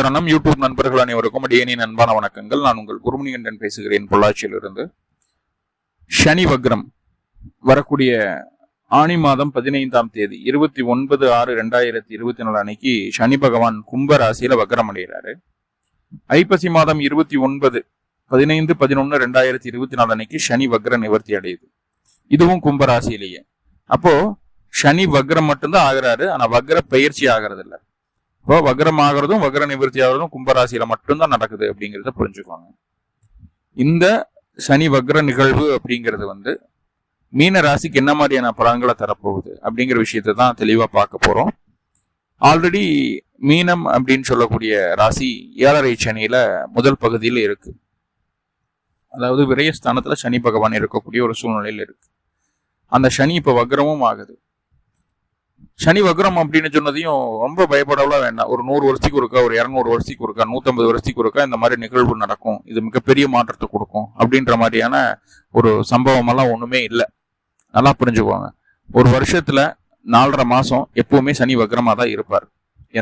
சரணம். யூடியூப் நண்பர்கள் அனைவருக்கும் அடியணி அன்பான வணக்கங்கள். நான் உங்கள் குருமணிகண்டன் பேசுகிறேன் பொள்ளாச்சியிலிருந்து. சனி வக்ரம். வரக்கூடிய ஆணி மாதம் பதினைந்தாம் தேதி இருபத்தி ஒன்பது ஆறு ரெண்டாயிரத்தி இருபத்தி நாலு அன்னைக்கு சனி பகவான் கும்ப ராசியில வக்ரம் அடைகிறாரு. ஐப்பசி மாதம் இருபத்தி ஒன்பது பதினைந்து பதினொன்னு ரெண்டாயிரத்தி இருபத்தி நாலு அன்னைக்கு சனி வக்ர நிவர்த்தி அடையுது. இதுவும் கும்பராசியிலேயே அப்போ சனி வக்ரம் மட்டும்தான் ஆகுறாரு. ஆனா வக்ர பயிற்சி ஆகிறது இல்ல இப்போ வக்ரம் ஆகிறதும் வக்ர நிவர்த்தி ஆகிறதும் கும்பராசியில மட்டும்தான் நடக்குது அப்படிங்கிறத புரிஞ்சுக்கோங்க. இந்த சனி வக்ர நிகழ்வு அப்படிங்கிறது வந்து மீன ராசிக்கு என்ன மாதிரியான பலன்களை தரப்போகுது அப்படிங்கிற விஷயத்தை தான் தெளிவாக பார்க்க போகிறோம் ஆல்ரெடி மீனம் அப்படின்னு சொல்லக்கூடிய ராசி ஏழரை சனியில முதல் பகுதியில் இருக்கு. அதாவது விரயஸ்தானத்தில் சனி பகவான் இருக்கக்கூடிய ஒரு சூழ்நிலையில் இருக்கு. அந்த சனி இப்போ வக்ரமும் ஆகுது. சனி வக்ரம் அப்படின்னு சொன்னதையும் ரொம்ப பயப்படலாம் வேண்டாம். ஒரு நூறு வருஷத்துக்கு ஒருக்கா ஒரு இரநூறு வருஷத்துக்கு ஒருக்கா நூற்றம்பது வருஷத்துக்கு ஒருக்கா இந்த மாதிரி நிகழ்வு நடக்கும். இது மிகப்பெரிய மாற்றத்தை கொடுக்கும் அப்படின்ற மாதிரியான ஒரு சம்பவமெல்லாம் ஒன்றுமே இல்லை. நல்லா புரிஞ்சுக்குவாங்க ஒரு வருஷத்தில் நாலரை மாதம் எப்போவுமே சனி வக்ரமாக தான் இருப்பார்.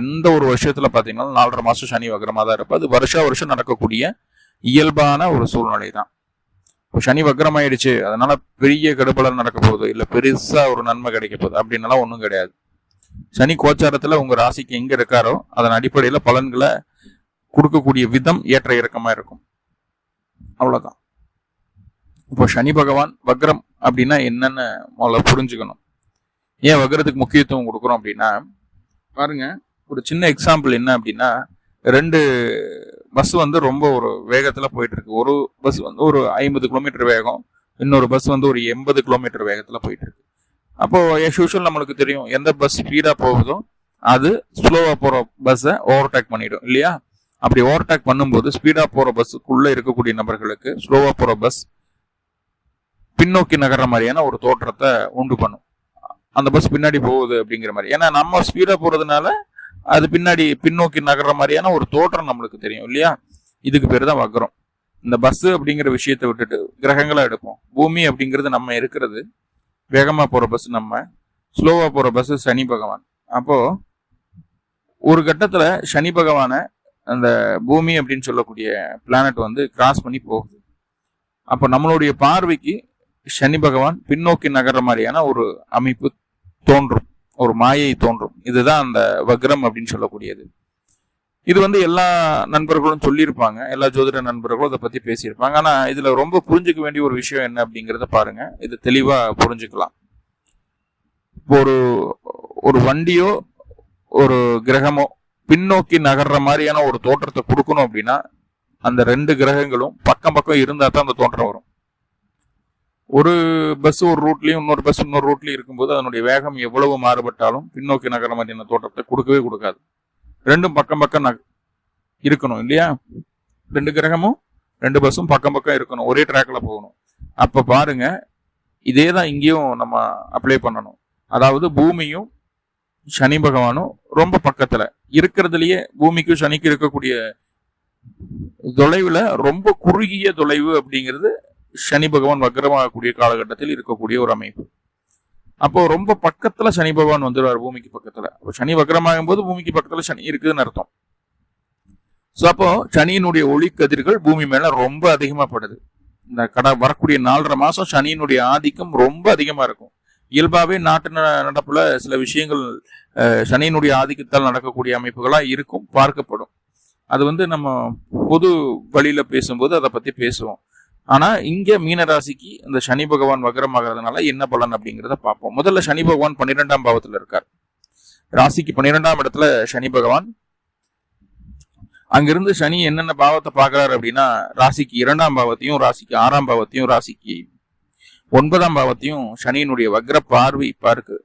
எந்த ஒரு வருஷத்தில் பார்த்தீங்கன்னா நாலரை மாதம் சனி வக்ரமாக தான் இருப்பார். அது வருஷா வருஷம் நடக்கக்கூடிய இயல்பான ஒரு சூழ்நிலை தான். இப்போ சனி வக்ரம் ஆயிடுச்சு. அதனால பெரிய கடுப்பலன் நடக்க போகுது. இல்லை பெருசாக ஒரு நன்மை கிடைக்க போகுது. அப்படின்னலாம் ஒன்றும் கிடையாது. சனி கோச்சாரத்தில் உங்கள் ராசிக்கு எங்கே இருக்காரோ அதன் அடிப்படையில் பலன்களை கொடுக்கக்கூடிய விதம் ஏற்ற இறக்கமாக இருக்கும். அவ்வளோதான் இப்போ சனி பகவான் வக்ரம் அப்படின்னா என்னென்னு முதல்ல புரிஞ்சுக்கணும். ஏன் வக்ரத்துக்கு முக்கியத்துவம் கொடுக்குறோம் அப்படின்னா பாருங்க ஒரு சின்ன எக்ஸாம்பிள் என்ன அப்படின்னா ரெண்டு பஸ் வந்து ரொம்ப ஒரு வேகத்தில் போயிட்டு இருக்கு ஒரு பஸ் வந்து ஒரு ஐம்பது கிலோமீட்டர் வேகம் இன்னொரு பஸ் வந்து ஒரு எண்பது கிலோமீட்டர் வேகத்தில் போயிட்டு இருக்கு அப்போ எஸ் யூஷுவல் நம்மளுக்கு தெரியும் எந்த பஸ் ஸ்பீடா போகுதோ அது ஸ்லோவா போற பஸ்ஸை ஓவர்டேக் பண்ணிடும் இல்லையா? அப்படி ஓவர்டேக் பண்ணும்போது ஸ்பீடா போற பஸ்ஸுக்குள்ள இருக்கக்கூடிய நபர்களுக்கு ஸ்லோவா போற பஸ் பின்னோக்கி நகர்ற மாதிரியான ஒரு தோற்றத்தை உண்டு பண்ணும். அந்த பஸ் பின்னாடி போகுது அப்படிங்கிற மாதிரி. ஏன்னா நம்ம ஸ்பீடா போறதுனால அது பின்னாடி பின்னோக்கி நகர்ற மாதிரியான ஒரு தோற்றம் நம்மளுக்கு தெரியும் இல்லையா? இதுக்கு பேர் தான் வக்கரம் இந்த பஸ் அப்படிங்கிற விஷயத்தை விட்டுட்டு கிரகங்களா எடுப்போம். பூமி அப்படிங்கிறது நம்ம இருக்கிறது வேகமாக போகிற பஸ் நம்ம ஸ்லோவாக போகிற பஸ்ஸு சனி பகவான். அப்போ ஒரு கட்டத்தில் சனி பகவானை அந்த பூமி அப்படின்னு சொல்லக்கூடிய பிளானட் வந்து கிராஸ் பண்ணி போகுது. அப்போ நம்மளுடைய பார்வைக்கு சனி பகவான் பின்னோக்கி நகர்ற மாதிரியான ஒரு அமைப்பு தோன்றும். ஒரு மாயை தோன்றும். இதுதான் அந்த வக்ரம் அப்படின்னு சொல்லக்கூடியது. இது வந்து எல்லா நண்பர்களும் சொல்லியிருப்பாங்க எல்லா ஜோதிட நண்பர்களும் அதை பத்தி பேசியிருப்பாங்க. ஆனா இதுல ரொம்ப புரிஞ்சுக்க வேண்டிய ஒரு விஷயம் என்ன அப்படிங்கிறத பாருங்க. இது தெளிவா புரிஞ்சுக்கலாம். இப்போ ஒரு ஒரு வண்டியோ ஒரு கிரகமோ பின்னோக்கி நகர்ற மாதிரியான ஒரு தோற்றத்தை கொடுக்கணும் அப்படின்னா அந்த ரெண்டு கிரகங்களும் பக்கம் பக்கம் இருந்தா தான் அந்த தோற்றம் வரும். ஒரு பஸ் ஒரு ரூட்லயும் இன்னொரு பஸ் இன்னொரு ரூட்லயும் இருக்கும்போது அதனுடைய வேகம் எவ்வளவு மாறுபட்டாலும் பின்னோக்கி நகர மாதிரியான தோற்றத்தை கொடுக்கவே கொடுக்காது. ரெண்டும் பக்கம் பக்கம் இருக்கணும் இல்லையா? ரெண்டு கிரகமும் ரெண்டு பஸ்ஸும் பக்கம் பக்கம் இருக்கணும் ஒரே ட்ராக்ல போகணும். அப்ப பாருங்க இதே தான் இங்கேயும் நம்ம அப்ளை பண்ணணும். அதாவது பூமியும் சனி பகவானும் ரொம்ப பக்கத்துல. இருக்கிறதுலயே பூமிக்கும் சனிக்கும் இருக்கக்கூடிய தொலைவுல ரொம்ப குறுகிய தொலைவு அப்படிங்கிறது சனி பகவான் வக்கரமாகக்கூடிய காலகட்டத்தில் இருக்கக்கூடிய ஒரு அமைப்பு. அப்போ ரொம்ப பக்கத்துல சனி பகவான் வந்துடுவார் பூமிக்கு பக்கத்துல. அப்போ சனி வக்கரமாகும் போது பூமிக்கு பக்கத்துல சனி இருக்குதுன்னு அர்த்தம். ஸோ அப்போ சனியினுடைய ஒளி கதிர்கள் பூமி மேல ரொம்ப அதிகமா படுது இந்த கடை வரக்கூடிய நாலரை மாசம் சனியினுடைய ஆதிக்கம் ரொம்ப அதிகமா இருக்கும். இயல்பாவே நாட்டு ந- நடப்புல சில விஷயங்கள் சனியினுடைய ஆதிக்கத்தால் நடக்கக்கூடிய அமைப்புகளா இருக்கும் பார்க்கப்படும். அது வந்து நம்ம பொது வழியில பேசும்போது அதை பத்தி பேசுவோம். ஆனா இங்க மீனராசிக்கு இந்த சனி பகவான் வக்ரமாகிறதுனால என்ன பலன் அப்படிங்கிறத பார்ப்போம். முதல்ல சனி பகவான் பன்னிரெண்டாம் பாவத்துல இருக்கார். ராசிக்கு பன்னிரெண்டாம் இடத்துல சனி பகவான். அங்கிருந்து சனி என்னென்ன பாவத்தை பார்க்குறாரு அப்படின்னா ராசிக்கு இரண்டாம் பாவத்தையும் ராசிக்கு ஆறாம் பாவத்தையும் ராசிக்கு ஒன்பதாம் பாவத்தையும் சனியினுடைய வக்ர பார்வை பார்க்கு.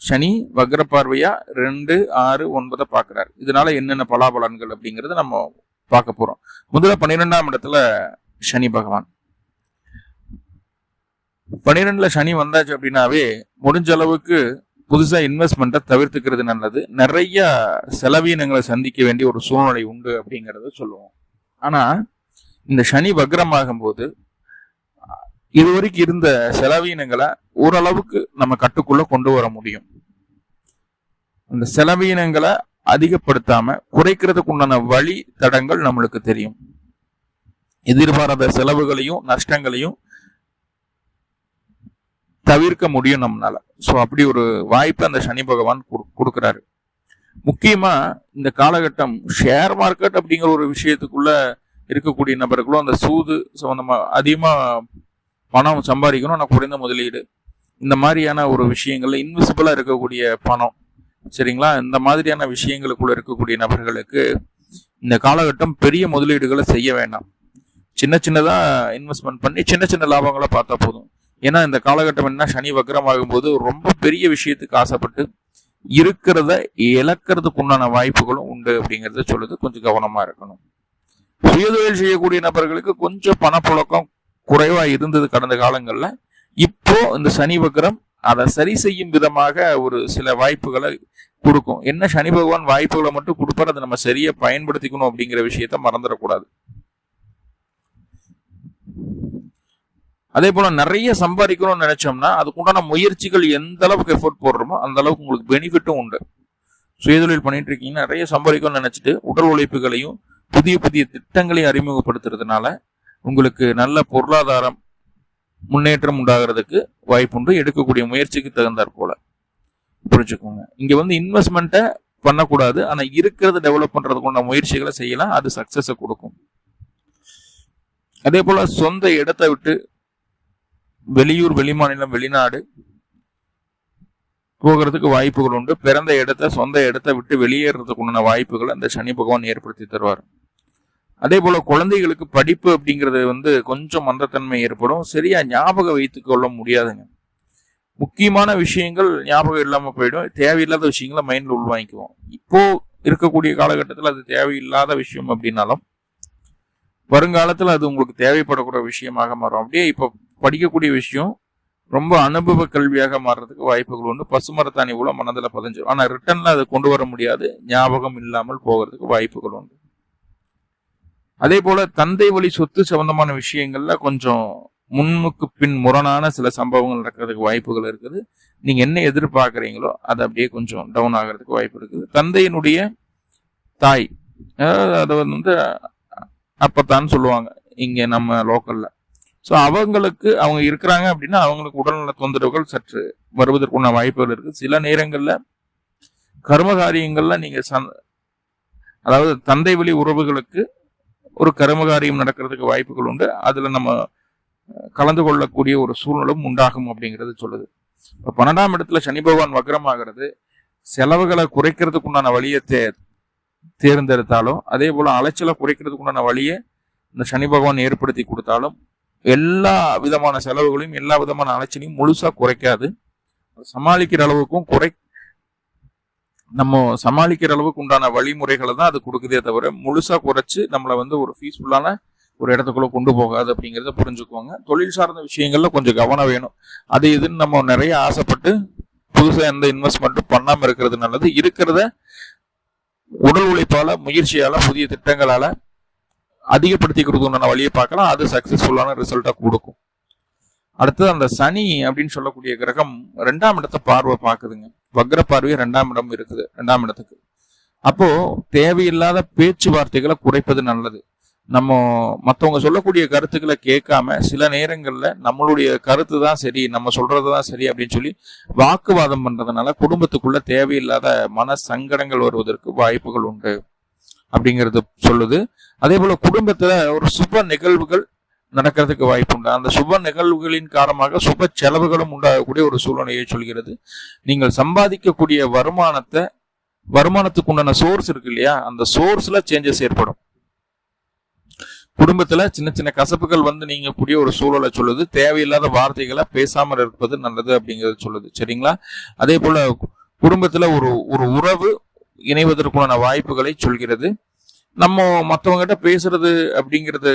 சனி வக்ர பார்வையா ரெண்டு ஆறு ஒன்பதை பார்க்குறாரு. இதனால என்னென்ன பலாபலன்கள் அப்படிங்கிறத நம்ம பார்க்க போறோம். முதல்ல பன்னிரெண்டாம் இடத்துல சனி பகவான். பனிரெண்டுல சனி வந்தாச்சு அப்படின்னாவே முடிஞ்ச அளவுக்கு புதுசா இன்வெஸ்ட்மெண்ட்டை தவிர்த்துக்கிறது நல்லது. நிறைய செலவீனங்களை சந்திக்க வேண்டிய ஒரு சூழ்நிலை உண்டு அப்படிங்கறத சொல்லுவோம். ஆனா இந்த சனி வக்ரமாகும் போது இதுவரைக்கும் இருந்த செலவீனங்களை ஓரளவுக்கு நம்ம கட்டுக்குள்ள கொண்டு வர முடியும். அந்த செலவீனங்களை அதிகப்படுத்தாம குறைக்கிறதுக்கு உண்டான வழி தடங்கள் நம்மளுக்கு தெரியும். எதிர்பாராத செலவுகளையும் நஷ்டங்களையும் தவிர்க்க முடியும் நம்மளால. ஸோ அப்படி ஒரு வாய்ப்பை அந்த சனி பகவான் கொடுக்குறாரு. முக்கியமா இந்த காலகட்டம் ஷேர் மார்க்கெட் அப்படிங்கிற ஒரு விஷயத்துக்குள்ள இருக்கக்கூடிய நபர்களும் அந்த சூது ஸோ நம்ம அதிகமாக பணம் சம்பாதிக்கணும் ஆனால் குறைந்த முதலீடு. இந்த மாதிரியான ஒரு விஷயங்கள்ல இன்விசிபிளாக இருக்கக்கூடிய பணம். சரிங்களா? இந்த மாதிரியான விஷயங்களுக்குள்ள இருக்கக்கூடிய நபர்களுக்கு இந்த காலகட்டம் பெரிய முதலீடுகளை செய்ய வேண்டாம். சின்ன சின்னதாக இன்வெஸ்ட்மெண்ட் பண்ணி சின்ன சின்ன லாபங்களை பார்த்தா போதும். ஏன்னா இந்த காலகட்டம் என்ன? சனி வக்கரமாகும் போது ரொம்ப பெரிய விஷயத்துக்கு ஆசைப்பட்டு இருக்கிறத இழக்கிறதுக்கு உண்டான வாய்ப்புகளும் உண்டு அப்படிங்கிறத சொல்லுது கொஞ்சம் கவனமாக இருக்கணும். சுயதொழில் செய்யக்கூடிய நபர்களுக்கு கொஞ்சம் பணப்புழக்கம் குறைவாக இருந்தது கடந்த காலங்களில். இப்போ இந்த சனி வக்கரம் அதை சரி செய்யும் விதமாக ஒரு சில வாய்ப்புகளை கொடுக்கும். என்ன? சனி பகவான் வாய்ப்புகளை மட்டும் கொடுப்பார். அதை நம்ம சரியாக பயன்படுத்திக்கணும் அப்படிங்கிற விஷயத்த மறந்துடக்கூடாது. அதே போல நிறைய சம்பாதிக்கணும்னு நினைச்சோம்னா அதுக்குண்டான முயற்சிகள் எந்த அளவுக்கு எஃபோர்ட் போடுறோமோ அந்த அளவுக்கு உங்களுக்கு பெனிஃபிட்டும் உண்டு. சுயதொழில் பண்ணிட்டு இருக்கீங்க நிறைய சம்பாதிக்கணும்னு நினைச்சிட்டு உடல் உழைப்புகளையும் புதிய புதிய திட்டங்களையும் அறிமுகப்படுத்துறதுனால உங்களுக்கு நல்ல பொருளாதாரம் முன்னேற்றம் உண்டாகிறதுக்கு வாய்ப்புண்டு. எடுக்கக்கூடிய முயற்சிக்கு தகுந்தாற் போல. புரிஞ்சுக்கோங்க. இங்க வந்து இன்வெஸ்ட்மெண்ட்டை பண்ணக்கூடாது. ஆனா இருக்கிறத டெவலப் பண்றதுக்குண்ட முயற்சிகளை செய்யலாம். அது சக்சஸை கொடுக்கும். அதே போல சொந்த இடத்தை விட்டு வெளியூர் வெளிமாநிலம் வெளிநாடு போகிறதுக்கு வாய்ப்புகள் உண்டு. பிறந்த இடத்த சொந்த இடத்தை விட்டு வெளியேறதுக்கு உண்டான வாய்ப்புகளை அந்த சனி பகவான் ஏற்படுத்தி தருவார். அதே போல குழந்தைகளுக்கு படிப்பு அப்படிங்கிறது வந்து கொஞ்சம் மந்தத்தன்மை ஏற்படும். சரியா ஞாபகம் வைத்து கொள்ள முடியாதுங்க. முக்கியமான விஷயங்கள் ஞாபகம் இல்லாமல் போயிடும். தேவையில்லாத விஷயங்களை மைண்ட்ல உள்வாங்கிக்குவோம். இப்போ இருக்கக்கூடிய காலகட்டத்தில் அது தேவையில்லாத விஷயம் அப்படின்னாலும் வருங்காலத்தில் அது உங்களுக்கு தேவைப்படக்கூடிய விஷயமாக மாறும். அப்படியே இப்போ படிக்கக்கூடிய விஷயம் ரொம்ப அனுபவ கல்வியாக மாறுறதுக்கு வாய்ப்புகள் உண்டு. பசுமரத்தாணி கூட மனதில் பதிஞ்சு. ஆனால் ரிட்டனில் அதை கொண்டு வர முடியாது. ஞாபகம் இல்லாமல் போகிறதுக்கு வாய்ப்புகள் உண்டு. அதே போல் தந்தை வழி சொத்து சம்பந்தமான விஷயங்களில் கொஞ்சம் முன்னுக்கு பின் முரணான சில சம்பவங்கள் நடக்கிறதுக்கு வாய்ப்புகள் இருக்குது. நீங்கள் என்ன எதிர்பார்க்குறீங்களோ அது அப்படியே கொஞ்சம் டவுன் ஆகிறதுக்கு வாய்ப்பு இருக்குது. தந்தையினுடைய தாய் அதை வந்து அப்பத்தான்னு சொல்லுவாங்க. இங்கே நம்ம லோக்கலில். ஸோ அவங்களுக்கு அவங்க இருக்கிறாங்க அப்படின்னா அவங்களுக்கு உடல்நல தொந்தரவுகள் சற்று வருவதற்குள்ள வாய்ப்புகள் இருக்குது சில நேரங்களில் கர்ம நீங்கள் சந் அதாவது தந்தை வழி உறவுகளுக்கு ஒரு கர்மகாரியம் நடக்கிறதுக்கு வாய்ப்புகள் உண்டு. அதில் நம்ம கலந்து கொள்ளக்கூடிய ஒரு சூழ்நிலும் உண்டாகும் அப்படிங்கிறது சொல்லுது. இப்போ பன்னெண்டாம் இடத்துல சனி பகவான் வக்ரமாகிறது. செலவுகளை குறைக்கிறதுக்கு உண்டான வழியை தே தேர்ந்தெடுத்தாலும் அதே போல் அலைச்சலை குறைக்கிறதுக்கு உண்டான வழியை இந்த சனி பகவான் ஏற்படுத்தி கொடுத்தாலும் எல்லா விதமான செலவுகளையும் எல்லா விதமான அலைச்சலையும் முழுசா குறைக்காது. சமாளிக்கிற அளவுக்கும் குறை நம்ம சமாளிக்கிற அளவுக்கு உண்டான வழிமுறைகளை தான் அது கொடுக்குதே தவிர முழுசா குறைச்சு நம்மளை வந்து ஒரு பீஸ்ஃபுல்லான ஒரு இடத்துக்குள்ள கொண்டு போகாது அப்படிங்கிறத புரிஞ்சுக்குவாங்க. தொழில் சார்ந்த விஷயங்கள்ல கொஞ்சம் கவனம் வேணும். அது இதுன்னு நம்ம நிறைய ஆசைப்பட்டு புதுசாக எந்த இன்வெஸ்ட்மெண்ட்டும் பண்ணாமல் இருக்கிறது நல்லது. இருக்கிறத உடல் உழைப்பால முயற்சியால புதிய திட்டங்களால அதிகப்படுத்தி கொடுக்கணும்னு வழியை பார்க்கலாம். அது சக்சஸ்ஃபுல்லான ரிசல்ட்டை கொடுக்கும். அடுத்தது அந்த சனி அப்படின்னு சொல்லக்கூடிய கிரகம் ரெண்டாம் இடத்தை பார்வை பார்க்குதுங்க. வக்ர பார்வையை ரெண்டாம் இடம் இருக்குது. ரெண்டாம் இடத்துக்கு. அப்போ தேவையில்லாத பேச்சுவார்த்தைகளை குறைப்பது நல்லது. நம்ம மற்றவங்க சொல்லக்கூடிய கருத்துக்களை கேட்காம சில நேரங்களில் நம்மளுடைய கருத்து தான் சரி நம்ம சொல்றது தான் சரி அப்படின்னு சொல்லி வாக்குவாதம் பண்றதுனால குடும்பத்துக்குள்ள தேவையில்லாத மன சங்கடங்கள் வருவதற்கு வாய்ப்புகள் உண்டு. அப்படிங்கிறது சொல்லுது. அதே போல குடும்பத்துல ஒரு சுப நிகழ்வுகள் நடக்கிறதுக்கு வாய்ப்பு உண்டு. அந்த சுப நிகழ்வுகளின் காரணமாக சுப செலவுகளும் உண்டாகக்கூடிய ஒரு சூழ்நிலையை சொல்கிறது. நீங்கள் சம்பாதிக்கக்கூடிய வருமானத்தை வருமானத்துக்கு உண்டான சோர்ஸ் இருக்கு இல்லையா? அந்த சோர்ஸ்ல சேஞ்சஸ் ஏற்படும். குடும்பத்துல சின்ன சின்ன கசப்புகள் வந்து நீங்க கூடிய ஒரு சூழலை சொல்லுது. தேவையில்லாத வார்த்தைகளை பேசாமல் இருப்பது நல்லது அப்படிங்கறது சொல்லுது. சரிங்களா? அதே போல குடும்பத்துல ஒரு ஒரு உறவு இணைவதற்குண்டான வாய்ப்புகளை சொல்கிறது. நம்ம மற்றவங்ககிட்ட பேசுறது அப்படிங்கிறது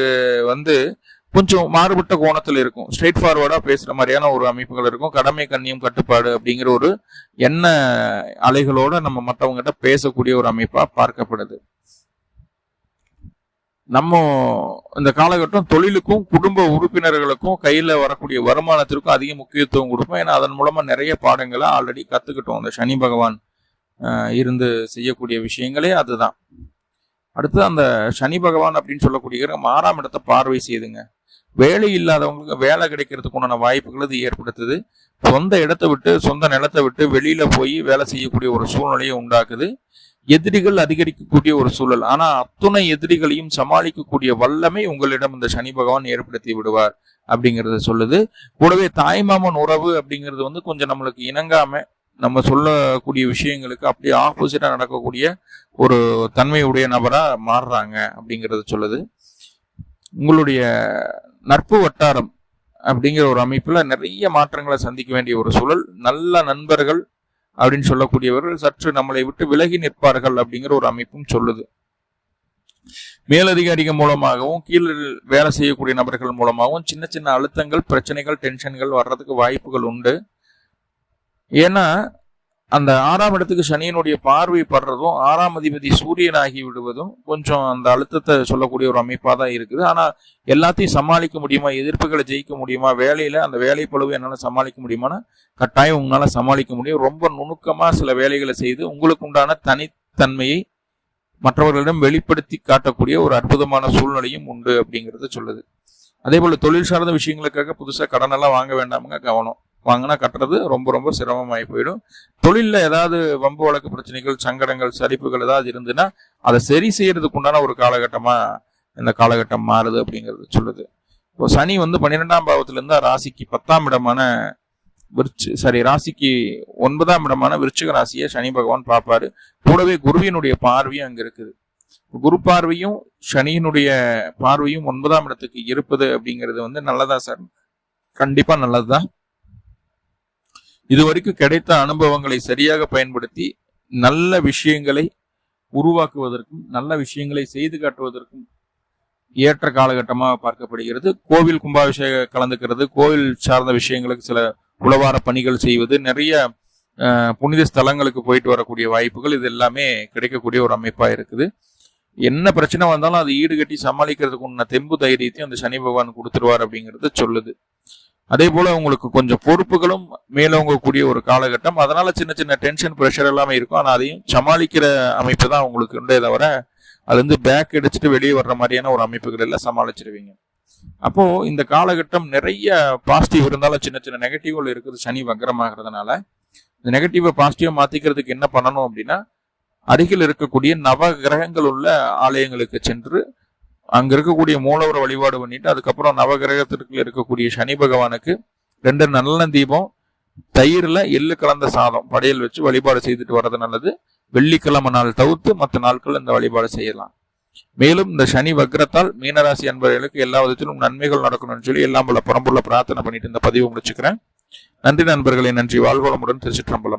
வந்து கொஞ்சம் மாறுபட்ட கோணத்தில் இருக்கும். ஸ்ட்ரெயிட் ஃபார்வர்டாக பேசுகிற மாதிரியான ஒரு அமைப்புகள் இருக்கும். கடமை கண்ணியம் கட்டுப்பாடு அப்படிங்கிற ஒரு எண்ண அலைகளோட நம்ம மற்றவங்ககிட்ட பேசக்கூடிய ஒரு அமைப்பாக பார்க்கப்படுது. நம்ம இந்த காலகட்டம் தொழிலுக்கும் குடும்ப உறுப்பினர்களுக்கும் கையில் வரக்கூடிய வருமானத்திற்கும் அதிக முக்கியத்துவம் கொடுப்போம் ஏன்னா அதன் மூலமாக நிறைய பாடங்களை ஆல்ரெடி கற்றுக்கிட்டோம் அந்த சனி பகவான் இருந்து செய்யக்கூடிய விஷயங்களே அதுதான். அடுத்து அந்த சனி பகவான் அப்படின்னு சொல்லக்கூடிய ஆறாம் இடத்தை பார்வை செய்துங்க. வேலை இல்லாதவங்களுக்கு வேலை கிடைக்கிறதுக்கு உண்டான வாய்ப்புகள் இது ஏற்படுத்துது. சொந்த இடத்தை விட்டு சொந்த நிலத்தை விட்டு வெளியில போய் வேலை செய்யக்கூடிய ஒரு சூழ்நிலையை உண்டாக்குது. எதிரிகள் அதிகரிக்கக்கூடிய ஒரு சூழல். ஆனா அத்துணை எதிரிகளையும் சமாளிக்கக்கூடிய வல்லமை உங்களிடம் இந்த சனி பகவான் ஏற்படுத்தி விடுவார் அப்படிங்கறத சொல்லுது. கூடவே தாய்மாமன் உறவு அப்படிங்கிறது வந்து கொஞ்சம் நம்மளுக்கு இணங்காம நம்ம சொல்லக்கூடிய விஷயங்களுக்கு அப்படியே ஆப்போசிட்டாக நடக்கக்கூடிய ஒரு தன்மையுடைய நபராக மாறுறாங்க அப்படிங்கிறத சொல்லுது. உங்களுடைய நட்பு வட்டாரம் அப்படிங்கிற ஒரு அமைப்பில் நிறைய மாற்றங்களை சந்திக்க வேண்டிய ஒரு சூழல் நல்ல நண்பர்கள் அப்படின்னு சொல்லக்கூடியவர்கள் சற்று நம்மளை விட்டு விலகி நிற்பார்கள் அப்படிங்கிற ஒரு அமைப்பும் சொல்லுது. மேலதிகாரிகள் மூலமாகவும் கீழே வேலை செய்யக்கூடிய நபர்கள் மூலமாகவும் சின்ன சின்ன அழுத்தங்கள் பிரச்சனைகள் டென்ஷன்கள் வர்றதுக்கு வாய்ப்புகள் உண்டு. ஏன்னா அந்த ஆறாம் இடத்துக்கு சனியனுடைய பார்வை படுறதும் ஆறாம் அதிபதி சூரியன் ஆகி விடுவதும் கொஞ்சம் அந்த அழுத்தத்தை சொல்லக்கூடிய ஒரு அமைப்பாக தான் இருக்குது. ஆனால் எல்லாத்தையும் சமாளிக்க முடியுமா? எதிர்ப்புகளை ஜெயிக்க முடியுமா? வேலையில் அந்த வேலை பழுவை என்னால் சமாளிக்க முடியுமானா கட்டாயம் உங்களால் சமாளிக்க முடியும். ரொம்ப நுணுக்கமாக சில வேலைகளை செய்து உங்களுக்கு உண்டான தனித்தன்மையை மற்றவர்களிடம் வெளிப்படுத்தி காட்டக்கூடிய ஒரு அற்புதமான சூழ்நிலையும் உண்டு அப்படிங்கிறத சொல்லுது. அதே போல் தொழில் சார்ந்த விஷயங்களுக்காக புதுசாக கடனெல்லாம் வாங்க வேண்டாமுங்க கவனம். வாங்கினா கட்டுறது ரொம்ப ரொம்ப சிரமமாகி போயிடும். தொழிலில் ஏதாவது வம்பு வழக்கு பிரச்சனைகள் சங்கடங்கள் சரிப்புகள் ஏதாவது இருந்துன்னா அதை சரி செய்யறதுக்கு உண்டான ஒரு காலகட்டமாக இந்த காலகட்டம் மாறுது அப்படிங்கிறது சொல்லுது. இப்போ சனி வந்து பன்னிரெண்டாம் பாவத்துலேருந்தா ராசிக்கு பத்தாம் இடமான விருச்சு சாரி ராசிக்கு ஒன்பதாம் இடமான விருச்சிக ராசியை சனி பகவான் பார்ப்பாரு. கூடவே குருவினுடைய பார்வையும் அங்கே இருக்குது. குரு பார்வையும் சனியினுடைய பார்வையும் ஒன்பதாம் இடத்துக்கு இருப்பது அப்படிங்கிறது வந்து நல்லதா சார்? கண்டிப்பா நல்லதுதான். இதுவரைக்கும் கிடைத்த அனுபவங்களை சரியாக பயன்படுத்தி நல்ல விஷயங்களை உருவாக்குவதற்கும் நல்ல விஷயங்களை செய்து காட்டுவதற்கும் ஏற்ற காலகட்டமாக பார்க்கப்படுகிறது. கோவில் கும்பாபிஷேக கலந்துக்கிறது. கோவில் சார்ந்த விஷயங்களுக்கு சில உளவார பணிகள் செய்வது நிறைய புனித ஸ்தலங்களுக்கு போயிட்டு வரக்கூடிய வாய்ப்புகள் இது எல்லாமே கிடைக்கக்கூடிய ஒரு அமைப்பாக இருக்குது. என்ன பிரச்சனை வந்தாலும் அது ஈடுகட்டி சமாளிக்கிறதுக்கு உன்ன தெம்பு தைரியத்தையும் அந்த சனி பகவான் கொடுத்துருவார் அப்படிங்கிறது சொல்லுது. அதே போல உங்களுக்கு கொஞ்சம் பொறுப்புகளும் மேலோங்கக்கூடிய ஒரு காலகட்டம். அதனால சின்ன சின்ன டென்ஷன் ப்ரெஷர் எல்லாமே இருக்கும். ஆனால் அதையும் சமாளிக்கிற அமைப்பு தான் உங்களுக்கு உண்டே தவிர அதுலேருந்து பேக் அடிச்சுட்டு வெளியே வர்ற மாதிரியான ஒரு அமைப்புகள் எல்லாம் சமாளிச்சிருவீங்க. அப்போ இந்த காலகட்டம் நிறைய பாசிட்டிவ் இருந்தாலும் சின்ன சின்ன நெகட்டிவ்கள் இருக்குது சனி வக்கரமாகிறதுனால இந்த நெகட்டிவை பாசிட்டிவாக மாற்றிக்கிறதுக்கு என்ன பண்ணணும் அப்படின்னா அருகில் இருக்கக்கூடிய நவ கிரகங்கள் உள்ள ஆலயங்களுக்கு சென்று அங்க இருக்கக்கூடிய மூலவர வழிபாடு பண்ணிட்டு அதுக்கப்புறம் நவகிரகத்திற்குள்ள இருக்கக்கூடிய சனி பகவானுக்கு ரெண்டு நல்ல தீபம் தயிர்ல எள்ளு கலந்த சாதம் படையல் வச்சு வழிபாடு செய்துட்டு வர்றது நல்லது. வெள்ளிக்கிழமை நாள் தவிர்த்து மற்ற நாட்கள் இந்த வழிபாடு செய்யலாம். மேலும் இந்த சனி வக்ரத்தால் மீனராசி அன்பர்களுக்கு எல்லா விதத்திலும் நன்மைகள் நடக்கணும்னு சொல்லி எல்லாம் போல புறம்புள்ள பிரார்த்தனை பண்ணிட்டு இந்த பதிவு முடிச்சுக்கிறேன். நன்றி நண்பர்களே நன்றி. வாழ்வளமுடன் திருச்சிற்றம்பலம்.